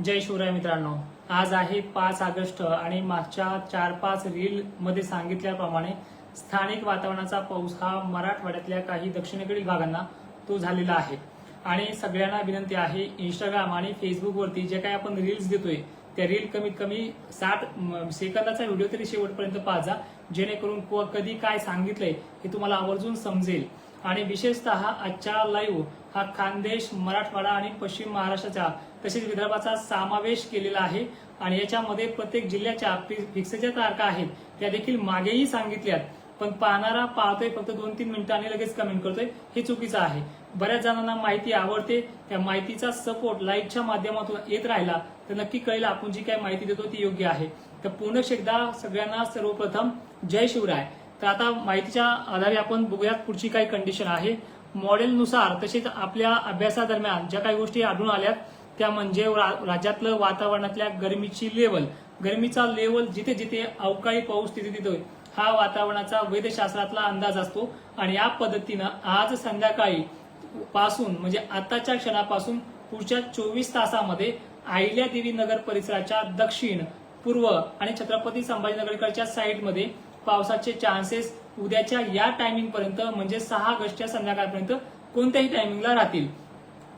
जय शिवराय मित्रांनो. आज आहे पाच ऑगस्ट आणि मागच्या चार पाच रील मध्ये सांगितल्याप्रमाणे स्थानिक वातावरणाचा पाऊस हा मराठवाड्यातल्या काही दक्षिणेकडील भागांना तो झालेला आहे. आणि सगळ्यांना विनंती आहे इंस्टाग्राम आणि फेसबुकवरती जे काही आपण रील्स देतोय त्या रील कमीत कमी साठ सेकंदाचा व्हिडिओ तरी शेवटपर्यंत पाहा जेणेकरून को- कधी काय सांगितलंय हे तुम्हाला आवर्जून समजेल. आणि विशेषतः आजच्या लाईव्ह हा खानदेश मराठवाडा आणि पश्चिम महाराष्ट्राचा तसेच विदर्भाचा समावेश केलेला आहे. आणि याच्यामध्ये प्रत्येक जिल्ह्याच्या फि- फिक्सच्या तारखा आहेत त्या देखील मागेही सांगितल्यात. पण पाहणारा पाहतोय फक्त दोन तीन मिनिटांनी लगेच कमेंट करतोय हे चुकीचं आहे. बऱ्याच जणांना माहिती आवडते त्या माहितीचा सपोर्ट लाईव्हच्या माध्यमातून येत राहिला तर नक्की कळेल आपण जी काही माहिती देतो ती योग्य आहे. तर पुनश एकदा सगळ्यांना सर्वप्रथम जय शिवराय. तर आता माहितीच्या आधारे आपण बघूयात पुढची काही कंडिशन आहे. मॉडेलनुसार तसेच आपल्या अभ्यासादरम्यान ज्या काही गोष्टी आढळून आल्यात त्या म्हणजे रा- राज्यातलं वातावरणातल्या गरमीची लेवल गरमीचा लेवल जिथे जिथे अवकाळी पाऊस तिथे तिथे हा वातावरणाचा वेधशास्त्रातला अंदाज असतो. आणि या पद्धतीनं आज संध्याकाळी पासून म्हणजे आताच्या क्षणापासून पुढच्या चोवीस तासामध्ये अहिल्यादेवी नगर परिसराच्या दक्षिण पूर्व आणि छत्रपती संभाजीनगरकडच्या साईडमध्ये पावसाचे चान्सेस उद्याच्या या टायमिंग पर्यंत म्हणजे सहा ऑगस्टच्या संध्याकाळपर्यंत कोणत्याही टायमिंगला राहतील.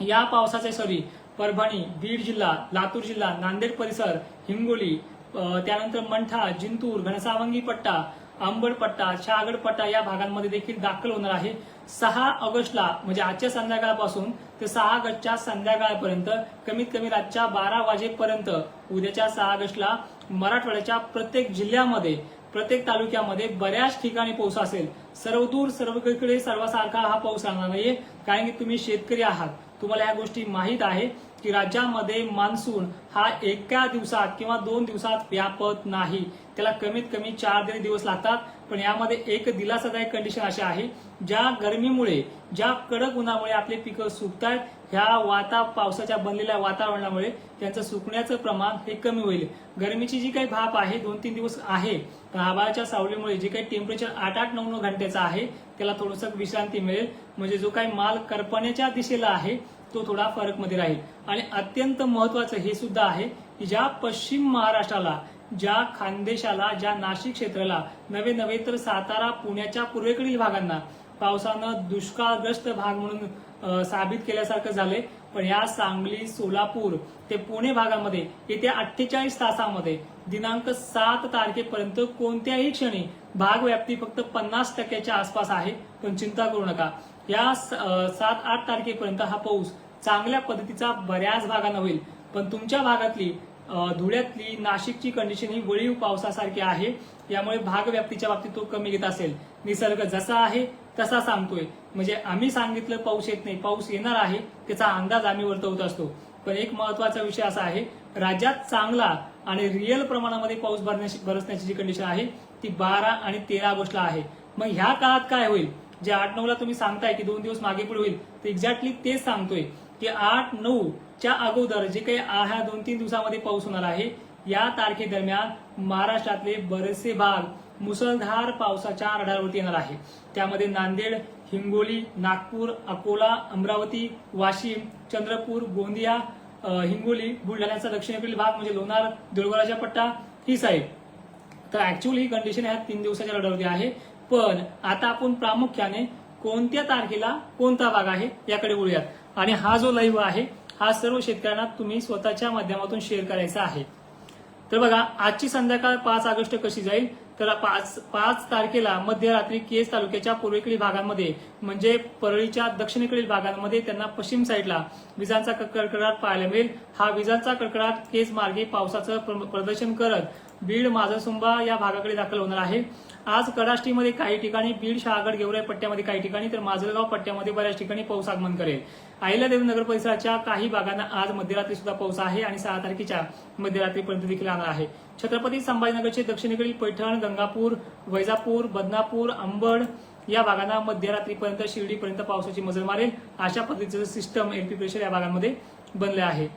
या पावसाचे सॉरी परभणी बीड जिल्हा लातूर जिल्हा नांदेड परिसर हिंगोली त्यानंतर मंठा जिंतूर घनसावंगी पट्टा अंबड पट्टा शहागड पट्टा या भागांमध्ये देखील दाखल होणार आहे. सहा ऑगस्टला म्हणजे आजच्या संध्याकाळपासून ते सहा ऑगस्टच्या संध्याकाळपर्यंत कमीत कमी रातच्या बारा वाजेपर्यंत उद्याच्या सहा ऑगस्टला मराठवाड्याच्या प्रत्येक जिल्ह्यामध्ये प्रत्येक तालुक्यामध्ये बऱ्याच ठिकाणी पाऊस असेल. सर्वदूर सर्वकडे सर्वसारखा हा पाऊस राहणार नाहीये. कारण की तुम्ही शेतकरी आहात. तुम्हाला ह्या गोष्टी माहीत आहे. की राज्यामध्ये मान्सून हा एका दिवसात किंवा दोन दिवसात व्यापत नाही. त्याला कमीत कमी चार तरी दिवस लागतात पण यामध्ये एक दिलासादायक कंडिशन अशी आहे ज्या गरमीमुळे ज्या कडक उन्हामुळे आपले पिकं सुकतायत ह्या वाता पावसाच्या बनलेल्या वातावरणामुळे त्यांचं सुकण्याचं प्रमाण हे कमी होईल. गरमीची जी काही भाप आहे दोन तीन दिवस आहे पण आभाळाच्या सावलीमुळे जे काही टेम्परेचर आठ आठ नऊ नऊ घंट्याचं आहे त्याला थोडंसं विश्रांती मिळेल. म्हणजे जो काही माल करपण्याच्या दिशेला आहे तो थोडा फरकमध्ये राहील. आणि अत्यंत महत्वाचं हे सुद्धा आहे की ज्या पश्चिम महाराष्ट्राला ज्या खानदेशाला ज्या नाशिक क्षेत्राला नवे नव्हे तर सातारा पुण्याच्या पूर्वेकडील भागांना पावसानं दुष्काळग्रस्त भाग म्हणून साबित केल्यासारखं झालंय. पण या सांगली सोलापूर ते पुणे भागामध्ये येत्या अठ्ठेचाळीस तासामध्ये दिनांक सात तारखेपर्यंत कोणत्याही क्षणी भाग व्याप्ती फक्त पन्नास टक्क्याच्या आसपास आहे. पण चिंता करू नका. या स- सात आठ तारखेपर्यंत हा पाऊस चांगल्या पद्धतीचा बऱ्याच भागांना होईल. पण तुमच्या भागातली धुळ्यातली नाशिकची कंडिशन ही वळीव पावसासारखी आहे. यामुळे भाग व्याप्तीच्या बाबतीत तो कमी घेत असेल. निसर्ग जसा आहे तसा सांगतोय. म्हणजे आम्ही सांगितलं पाऊस येत नाही पाऊस येणार आहे त्याचा अंदाज आम्ही वर्तवत असतो. पण एक महत्त्वाचा विषय असा आहे राज्यात चांगला आणि रिअल प्रमाणामध्ये पाऊस भरण्याची बरसण्याची जी कंडिशन आहे ती बारा आणि तेरा ऑगस्टला आहे. मग ह्या काळात काय होईल? जे आठ नऊ ला तुम्ही सांगताय की दोन दिवस मागे पुढे होईल तर एक्झॅक्टली तेच सांगतोय की आठ नऊ च्या अगोदर जे काही ह्या दोन तीन दिवसामध्ये पाऊस होणार आहे या तारखेदरम्यान महाराष्ट्रातले बरेचसे भाग मुसळधार पावसाच्या रडारवरती येणार आहे. त्यामध्ये नांदेड हिंगोली नागपूर अकोला अमरावती वाशिम चंद्रपूर गोंदिया हिंगोली बुलढाण्याचा दक्षिणेकडील भाग म्हणजे लोणार देऊळगावचा पट्टा ही साहेब तर ऍक्च्युअली ही कंडिशन ह्या तीन दिवसाच्या रडारवरती आहे. पण आता आपण प्रामुख्याने कोणत्या तारखेला कोणता भाग आहे याकडे बोलूयात आणि हा जो लाईव्ह आहे हा सर्व शेतकऱ्यांना तुम्ही स्वतःच्या माध्यमातून शेअर करायचा आहे. तर बघा आजची संध्याकाळ पाच ऑगस्ट कशी जाईल? तर पाच पाच तारखेला मध्यरात्री केस तालुक्याच्या पूर्वेकडील भागांमध्ये म्हणजे परळीच्या दक्षिणेकडील भागांमध्ये त्यांना पश्चिम साईडला विजांचा कडकडाट पाहायला मिळेल. हा विजांचा कडकडाट केस मार्गे पावसाचं प्र- प्रदर्शन करत बीड माजलसुंबा या भागाकडे दाखल होणार आहे. आज कडाष्टीमध्ये काही ठिकाणी बीड शहागड गेवराई पट्ट्यामध्ये काही ठिकाणी तर माजलगाव पट्ट्यामध्ये बऱ्याच ठिकाणी पाऊस आगमन करेल. अहिल्यादेवी नगर परिसराच्या काही भागांना आज मध्यरात्री सुद्धा पाऊस आहे आणि सहा तारखेच्या मध्यरात्रीपर्यंत देखील आला आहे. छत्रपती संभाजीनगरचे दक्षिणेकडील पैठण गंगापूर वैजापूर बदनापूर अंबड या भागांना मध्यरात्रीपर्यंत शिर्डीपर्यंत पावसाची मजल मारेल. अशा पद्धतीचं सिस्टम एलपी प्रेशर या भागांमध्ये बनले आहे.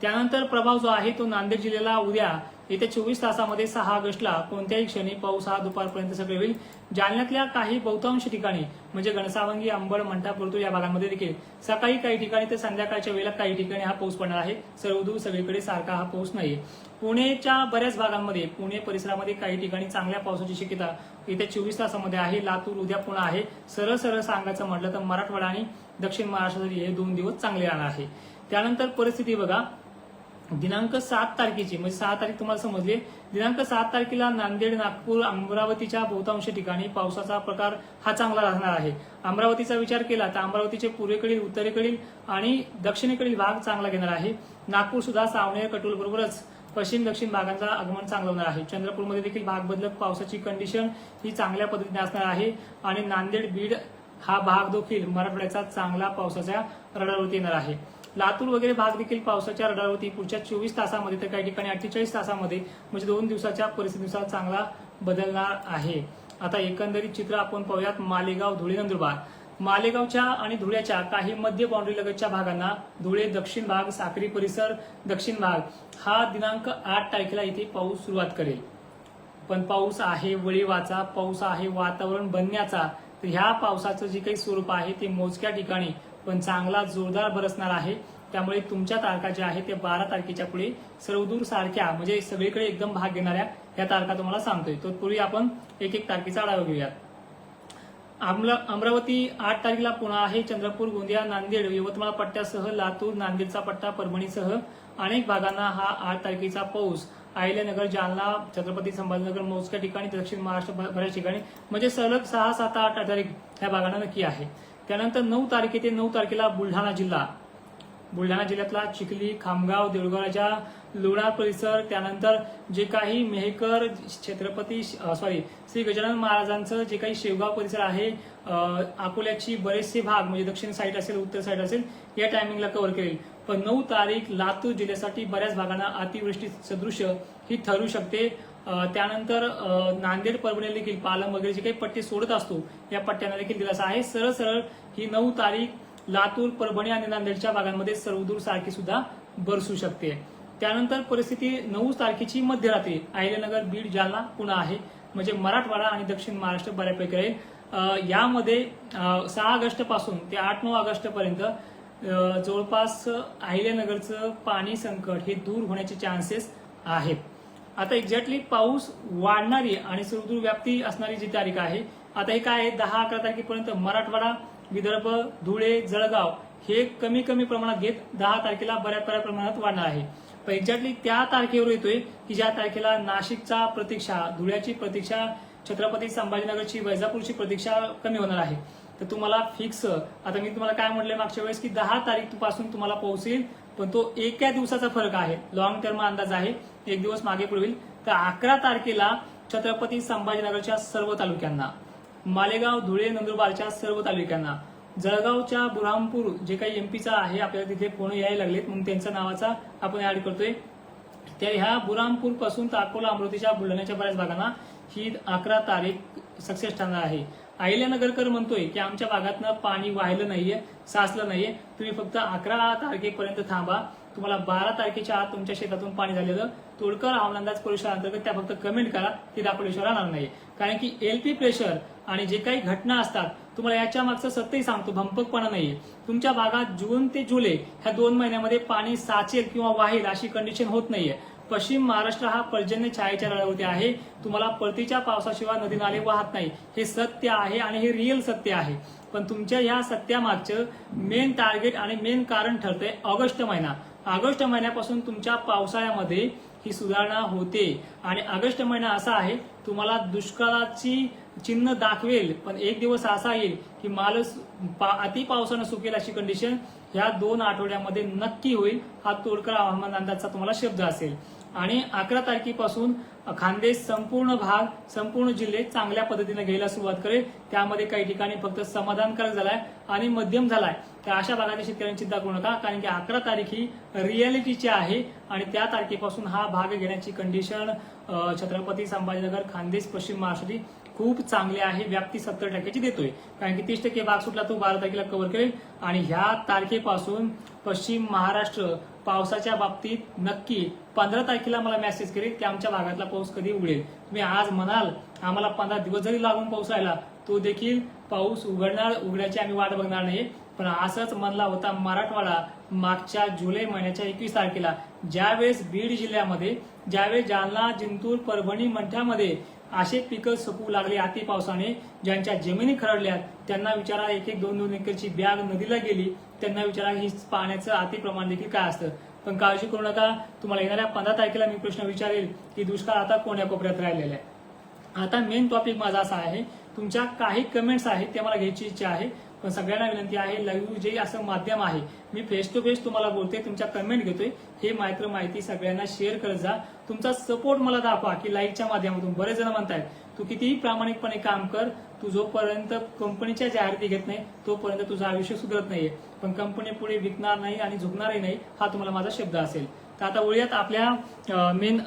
त्यानंतर प्रभाव जो आहे तो नांदेड जिल्ह्याला उद्या येत्या चोवीस तासामध्ये सहा ऑगस्टला कोणत्याही क्षणी पाऊस हा दुपारपर्यंत सगळे होईल. जालन्यातल्या काही बहुतांश ठिकाणी म्हणजे घनसावंगी अंबड मंठा परतूर या भागांमध्ये देखील सकाळी काही ठिकाणी तर संध्याकाळच्या वेळेला काही ठिकाणी हा पाऊस पडणार आहे. सर्वदूर सगळीकडे सारखा हा पाऊस नाही पुणेच्या बऱ्याच भागांमध्ये पुणे परिसरामध्ये काही ठिकाणी चांगल्या पावसाची शक्यता येत्या चोवीस तासामध्ये आहे. लातूर उद्या पुन्हा आहे. सरळ सरळ सांगायचं म्हटलं तर मराठवाडा आणि दक्षिण महाराष्ट्रासाठी हे दोन दिवस चांगले राहणार आहे. त्यानंतर परिस्थिती बघा. दिनांक सात तारखेची म्हणजे सहा तारीख तुम्हाला समजले. दिनांक सात तारखेला नांदेड नागपूर अमरावतीच्या बहुतांश ठिकाणी पावसाचा प्रकार हा चांगला राहणार आहे. अमरावतीचा विचार केला तर अमरावतीचे पूर्वेकडील उत्तरेकडील आणि दक्षिणेकडील भाग चांगला घेणार आहे. नागपूर सुद्धा सावनेर कटोल बरोबरच पश्चिम दक्षिण भागांचा आगमन चांगलं होणार आहे. चंद्रपूरमध्ये देखील भाग बदलत पावसाची कंडिशन ही चांगल्या पद्धतीने असणार आहे आणि नांदेड बीड हा भाग देखील मराठवाड्याचा चांगला पावसाच्या रडारवरती येणार आहे. लातूर वगैरे भाग देखील पावसाच्या रडारवरती पुढच्या चोवीस तासामध्ये तर काही ठिकाणी अठ्ठेचाळीस तासामध्ये म्हणजे दोन दिवसाच्या परिस्थितीनुसार चांगला बदलणार आहे. आता एकंदरीत चित्र आपण पाहूयात मालेगाव धुळे नंदुरबार. मालेगावच्या आणि धुळ्याच्या काही मध्य बाउंड्री लगतच्या भागांना धुळे दक्षिण भाग साखरी परिसर दक्षिण भाग हा दिनांक आठ तारखेला इथे पाऊस सुरुवात करेल. पण पाऊस आहे वळीवाचा. पाऊस आहे वातावरण बनण्याचा. तर ह्या पावसाचं जे काही स्वरूप आहे ते मोजक्या ठिकाणी पण चांगला जोरदार बरसणार आहे. त्यामुळे तुमच्या तारखा ज्या आहेत त्या बारा तारखेच्या पुढे सर्वदूर सारख्या म्हणजे सगळीकडे एकदम भाग घेणाऱ्या या तारखा तुम्हाला सांगतोय. तत्पूर्वी आपण एक एक तारखेचा आढावा घेऊयात. अमरावती आठ तारखेला पुन्हा आहे चंद्रपूर गोंदिया नांदेड यवतमाळ पट्ट्यासह लातूर नांदेडचा पट्टा परभणीसह अनेक भागांना हा आठ तारखेचा पाऊस अहिल्यानगर जालना छत्रपती संभाजीनगर मोजक्या ठिकाणी दक्षिण महाराष्ट्र बऱ्याच ठिकाणी. म्हणजे सलग सहा सात आठ तारीख ह्या भागांना नक्की आहे. त्यानंतर नऊ तारखे ते नऊ तारखेला बुलढाणा जिल्हा. बुलढाणा जिल्ह्यातला चिखली खामगाव देऊळगावच्या लोणार परिसर त्यानंतर जे काही मेहकर छत्रपती सॉरी श्री गजानन महाराजांचं जे काही शेवगाव परिसर आहे अकोल्याची बरेचसे भाग म्हणजे दक्षिण साईड असेल उत्तर साईड असेल या टायमिंगला कव्हर करेल. पण नऊ तारीख लातूर जिल्ह्यासाठी बऱ्याच भागांना अतिवृष्टी सदृश ही ठरू शकते. त्यानंतर नांदेड परभणी देखील पालम वगैरे जे काही पट्टे सोडत असतो या पट्ट्यांना देखील दिलासा आहे. सरळ सरळ ही नऊ तारीख लातूर परभणी आणि नांदेडच्या भागांमध्ये सर्वदूर सारखी सुद्धा बरसू शकते. त्यानंतर परिस्थिती नऊ तारखेची मध्यरात्री. अहिल्यानगर बीड जालना पुन्हा आहे. म्हणजे मराठवाडा आणि दक्षिण महाराष्ट्र बऱ्यापैकी राहील. यामध्ये सहा ऑगस्टपासून ते आठ नऊ ऑगस्ट पर्यंत जवळपास अहिल्यानगरचं पाणी संकट हे दूर होण्याचे चान्सेस आहेत. आता एक्झॅक्टली पाऊस वाढणारी आणि सुदूर व्याप्ती असणारी जी तारीख आहे आता हे काय आहे? दहा अकरा तारखेपर्यंत मराठवाडा विदर्भ धुळे जळगाव हे कमी कमी प्रमाणात घेत दहा तारखेला बऱ्याच बऱ्या प्रमाणात वाढणार आहे. पण एक्झॅक्टली त्या तारखेवर येतोय की ज्या तारखेला नाशिकचा प्रतीक्षा धुळ्याची प्रतीक्षा छत्रपती संभाजीनगरची वैजापूरची प्रतीक्षा कमी होणार आहे. तर तुम्हाला फिक्स आता मी तुम्हाला काय म्हटलंय मागच्या वेळेस की दहा तारीखपासून तुम्हाला पोहोचेल पण तो एका दिवसाचा फरक आहे. लॉंग टर्म अंदाज आहे. एक दिवस मागे पुढील तर अकरा तारखेला छत्रपती संभाजीनगरच्या सर्व तालुक्यांना मालेगाव धुळे नंदुरबारच्या सर्व तालुक्यांना जळगावच्या बुरहामपूर जे काही एमपीचा आहे आपल्याला तिथे फोन यायला लागलेत म्हणून त्यांच्या नावाचा आपण ऍड करतोय. त्या ह्या बुरामपूरपासून तर अकोला अमरावतीच्या बुलढाण्याच्या बऱ्याच भागांना ही अकरा तारीख सक्सेस ठरणार आहे. अहिल्यानगरकर म्हणतोय की आमच्या भागातनं पाणी वाहिलं नाहीये साचलं नाहीये. तुम्ही फक्त अकरा तारखेपर्यंत थांबा. तुम्हाला बारा तारखेच्या आत तुमच्या शेतातून पाणी झालेलं तोडकर हवामान अंदाज परिषदांतर्गत त्या फक्त कमेंट करा. ती दाखवल्याशिवाय राहणार नाही. कारण की एलपी प्रेशर आणि जे काही घटना असतात तुम्हाला याच्या मागचं सत्यही सांगतो भंपकपणा नाहीये. तुमच्या भागात जून ते जुलै ह्या दोन महिन्यामध्ये पाणी साचेल किंवा वाहेल अशी कंडिशन होत नाहीये. पश्चिम महाराष्ट्र हा पर्जन्य छायेच्या रडावरती आहे. तुम्हाला परतीच्या पावसाशिवाय नदी नाले वाहत नाही. हे सत्य आहे आणि हे रिअल सत्य आहे. पण तुमच्या या सत्यामागचं मेन टार्गेट आणि मेन कारण ठरतंय ऑगस्ट महिना. ऑगस्ट महिन्यापासून तुमच्या पावसाळ्यामध्ये ही सुधारणा होते. आणि ऑगस्ट महिना असा आहे तुम्हाला दुष्काळाची चिन्ह दाखवेल पण एक दिवस असा येईल की माल पा- अति पावसानं सुकेल अशी कंडिशन ह्या दोन आठवड्यामध्ये नक्की होईल. हा तोडकर हवामान अंदाजचा तुम्हाला शब्द असेल. आणि अकरा तारखेपासून खानदेश संपूर्ण भाग संपूर्ण जिल्हे चांगल्या पद्धतीने घ्यायला सुरुवात करेल. त्यामध्ये काही ठिकाणी फक्त समाधानकारक झालाय आणि मध्यम झालाय. तर अशा भागाच्या शेतकऱ्यांची चिंता करू नका कारण की अकरा तारीख ही रियालिटीची आहे आणि त्या तारखेपासून हा भाग घेण्याची कंडिशन छत्रपती संभाजीनगर खानदेश पश्चिम महाराष्ट्री खूप चांगली आहे व्याप्ती सत्तर टक्क्याची देतोय. कारण की तीस टक्के भाग सुटला तो बारा तारखेला कव्हर करेल. आणि ह्या तारखेपासून पश्चिम महाराष्ट्र पावसाच्या बाबतीत नक्की पंधरा तारखेला मला मेसेज करेल की आमच्या भागातला पाऊस कधी उघडेल. तुम्ही आज म्हणाल आम्हाला पंधरा दिवस जरी लागून पाऊस राहिला तो देखील पाऊस उघडणार उघड्याची आम्ही वाट बघणार नाही. पण असंच म्हणला होता मराठवाडा मागच्या जुलै महिन्याच्या एकवीस तारखेला. ज्यावेळेस बीड जिल्ह्यामध्ये ज्यावेळेस जालना जिंतूर परभणी मंठ्यामध्ये असे पिकं सुकू लागले अति पावसाने. ज्यांच्या जमिनी खरडल्यात त्यांना विचारा एक एक दोन दोन एकरची बॅग नदीला गेली त्यांना विचारा ही पाण्याचं अति प्रमाण देखील काय असतं? पण काळजी करू नका. तुम्हाला येणाऱ्या पंधरा तारखेला मी प्रश्न विचारेल की दुष्काळ आता कोण्या कोपऱ्यात राहिलेला आहे? आता मेन टॉपिक माझा असा आहे तुमच्या काही कमेंट्स आहेत ते मला घ्यायची इच्छा आहे. पण सगळ्यांना विनंती आहे लाईव्ह जे असं माध्यम आहे मी फेस टू फेस तुम्हाला बोलते तुमच्या कमेंट घेतोय हे मात्र माहिती सगळ्यांना शेअर करत जा. तुमचा सपोर्ट मला दाखवा की लाईव्हच्या माध्यमातून. बरेच जण म्हणतायत तू कितीही प्रामाणिकपणे काम कर तू जोपर्यंत कंपनीच्या जाहिराती घेत नाही तोपर्यंत तुझं आयुष्य सुधरत नाहीये. पण कंपनी पुढे विकणार नाही आणि झुकणारही नाही हा तुम्हाला माझा शब्द असेल. तर आता वळूयात आपल्या मेन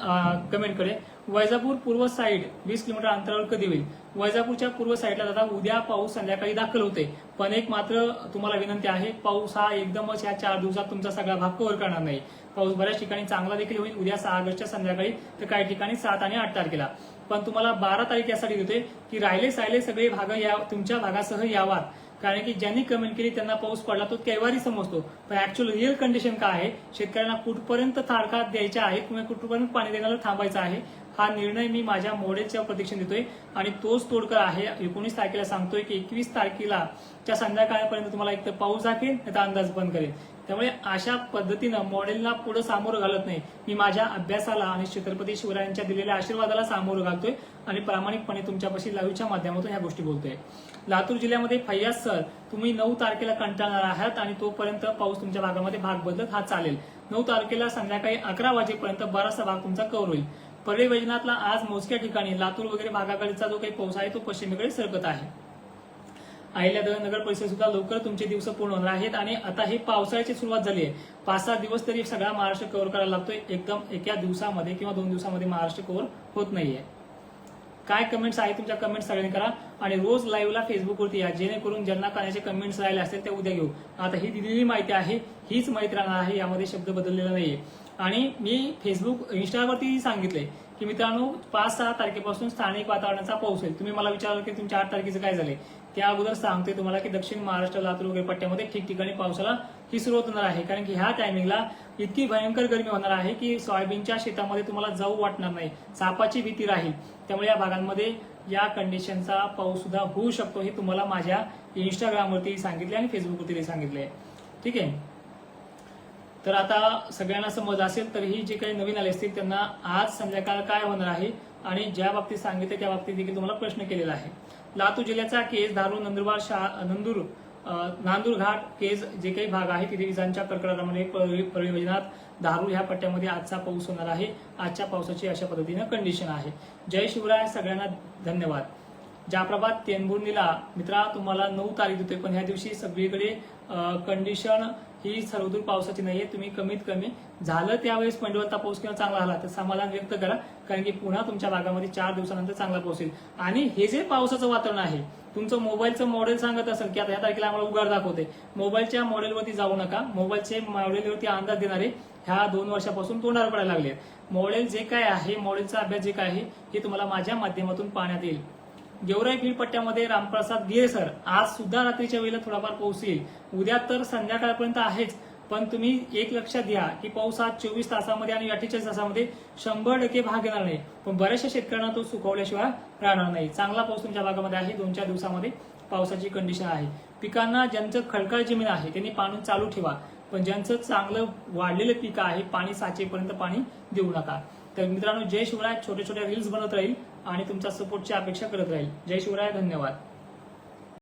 कमेंटकडे वैजापूर पूर्व साईड वीस किलोमीटर अंतरावर कधी होईल? वैजापूरच्या पूर्व साईडला दादा उद्या पाऊस संध्याकाळी दाखल होते. पण एक मात्र तुम्हाला विनंती आहे पाऊस हा एकदमच या चार दिवसात तुमचा सगळा भाग कव्हर करणार नाही. पाऊस बऱ्याच ठिकाणी चांगला देखील होईल. उद्या सहा ऑगस्टच्या संध्याकाळी तर काही ठिकाणी सात आणि आठ तारखेला. पण तुम्हाला बारा तारीख यासाठी देतोय की राहिले सायले सगळे भाग या तुमच्या भागासह यावात. कारण की ज्यांनी कमेंट केली त्यांना पाऊस पडला तो कैवारी समजतो. पण ऍक्च्युअल रिअल कंडिशन काय आहे? शेतकऱ्यांना कुठपर्यंत थाडका द्यायचा आहे किंवा कुठपर्यंत पाणी देण्याला थांबायचं आहे? हा निर्णय मी माझ्या मॉडेलच्या प्रतीक्षेत देतोय. आणि तोच तोडकर आहे एकोणीस तारखेला सांगतोय की एकवीस तारखेला च्या संध्याकाळपर्यंत तुम्हाला एक तर पाऊस दाखेल नाही तर अंदाज बंद करेल. त्यामुळे अशा पद्धतीनं मॉडेलला पुढे सामोरं घालत नाही. मी माझ्या अभ्यासाला आणि छत्रपती शिवरायांच्या दिलेल्या आशीर्वादाला सामोरं घालतोय आणि प्रामाणिकपणे तुमच्यापाशी लाईव्हच्या माध्यमातून ह्या गोष्टी बोलतोय. लातूर जिल्ह्यामध्ये फैयाज सर तुम्ही नऊ तारखेला कंटाळणार आहात आणि तोपर्यंत पाऊस तुमच्या भागामध्ये भाग बदलत हा चालेल. नऊ तारखेला संध्याकाळी अकरा वाजेपर्यंत बराचसा भाग तुमचा कव्हर होईल. परळी वैजनाथला आज मोजक्या ठिकाणी लातूर वगैरे भागाकडचा जो काही पाऊस आहे तो पश्चिमेकडे सरकत आहे. अहिल्यानगर नगर परिषद सुद्धा लवकर तुमचे दिवस पूर्ण होणार आहेत आणि आता ही पावसाळ्याची सुरुवात झाली आहे. पाच सात दिवस तरी सगळा महाराष्ट्र कव्हर करायला लागतोय. एकदम एका दिवसामध्ये किंवा दोन दिवसामध्ये महाराष्ट्र कव्हर होत नाहीये. काय कमेंट्स आहेत तुमच्या कमेंट्स सगळ्यांनी करा आणि रोज लाईव्हला फेसबुकवरती या. जेणेकरून ज्यांना करण्याचे कमेंट्स राहिले असतील ते उद्या घेऊ. आता ही दिलेली माहिती आहे हीच माहिती राहणार आहे यामध्ये शब्द बदललेला नाहीये. आणि मी फेसबुक इंस्टावरती सांगितले की मित्रांनो पाच सहा तारखेपासून स्थानिक वातावरणाचा पाऊस होईल. तुम्ही मला विचारलं की तुमच्या आठ तारखेचं काय झाले त्या अगोदर सांगते तुम्हाला की दक्षिण महाराष्ट्र लातूर वगैरे पट्ट्यामध्ये ठिकठिकाणी पावसाला ही सुरुवात होणार आहे. कारण की ह्या टायमिंगला इतकी भयंकर गर्मी होणार आहे की सोयाबीनच्या शेतामध्ये तुम्हाला जाऊ वाटणार नाही. सापाची भीती राहील. त्यामुळे या भागांमध्ये या कंडिशनचा पाऊस सुद्धा होऊ शकतो हे तुम्हाला माझ्या इंस्टाग्रामवरती सांगितले आणि फेसबुकवरती सांगितले ठीक आहे? तर आता सगळ्यांना समज असेल तर ही जे काही नवीन आले असतील त्यांना आज संध्याकाळ काय होणार आहे आणि ज्या बाबतीत सांगितले त्या बाबतीत देखील तुम्हाला प्रश्न केलेला आहे. लातूर जिल्ह्याचा केस धारूर नंदुरबार शहा नंदूर नांदूर घाट केज जे काही भाग आहे तिथे विजांच्या कडकडाटामध्ये परळी वैजनाथ धारूर ह्या पट्ट्यामध्ये आजचा पाऊस होणार आहे. आजच्या पावसाची अशा पद्धतीनं कंडिशन आहे. जय शिवराय सगळ्यांना धन्यवाद. ज्याप्रभात तेंबुर्णीला मित्रा तुम्हाला नऊ तारीख देतोय पण ह्या दिवशी सगळीकडे कंडिशन ही सर्वदूर पावसाची नाहीये तुम्ही कमीत कमी झालं त्यावेळेस पंडवलता पाऊस किंवा चांगला आला तर समाधान व्यक्त करा कारण की पुन्हा तुमच्या भागामध्ये चार दिवसानंतर चांगला पाऊस येईल. आणि हे जे पावसाचं वातावरण आहे तुमचं मोबाईलचं मॉडेल सांगत असेल की आता या तारखेला आम्हाला उघड दाखवते. मोबाईलच्या मॉडेलवरती जाऊ नका. मोबाईलचे मॉडेलवरती अंदाज देणारे ह्या दोन वर्षापासून तोंडावर पडायला लागले मॉडेल जे काय आहे मॉडेलचा अभ्यास जे काय आहे हे तुम्हाला माझ्या माध्यमातून पाहण्यात येईल. गेवराई बीड पट्ट्यामध्ये रामप्रसाद गिरे सर. आज सुद्धा रात्रीच्या वेळेला थोडाफार पाऊस येईल उद्या तर संध्याकाळपर्यंत आहेच. पण तुम्ही एक लक्षात घ्या की पाऊस आज चोवीस तासामध्ये आणि अठ्ठेचाळीस तासामध्ये शंभर टक्के भाग येणार नाही. पण बऱ्याचशा शेतकऱ्यांना तो सुकवल्याशिवाय राहणार नाही. चांगला पाऊस तुमच्या भागामध्ये आहे. दोन चार दिवसामध्ये पावसाची कंडिशन आहे. पिकांना ज्यांचं खडकाळ जमीन आहे त्यांनी पाणी चालू ठेवा. पण ज्यांचं चांगलं वाढलेलं पीक आहे पाणी साचेपर्यंत पाणी देऊ नका. तर मित्रांनो जय शिवराय. छोटे छोटे रील्स बनवत राहील. आणि तुमच्या सपोर्टची अपेक्षा करत राहील. जय शिवराय धन्यवाद.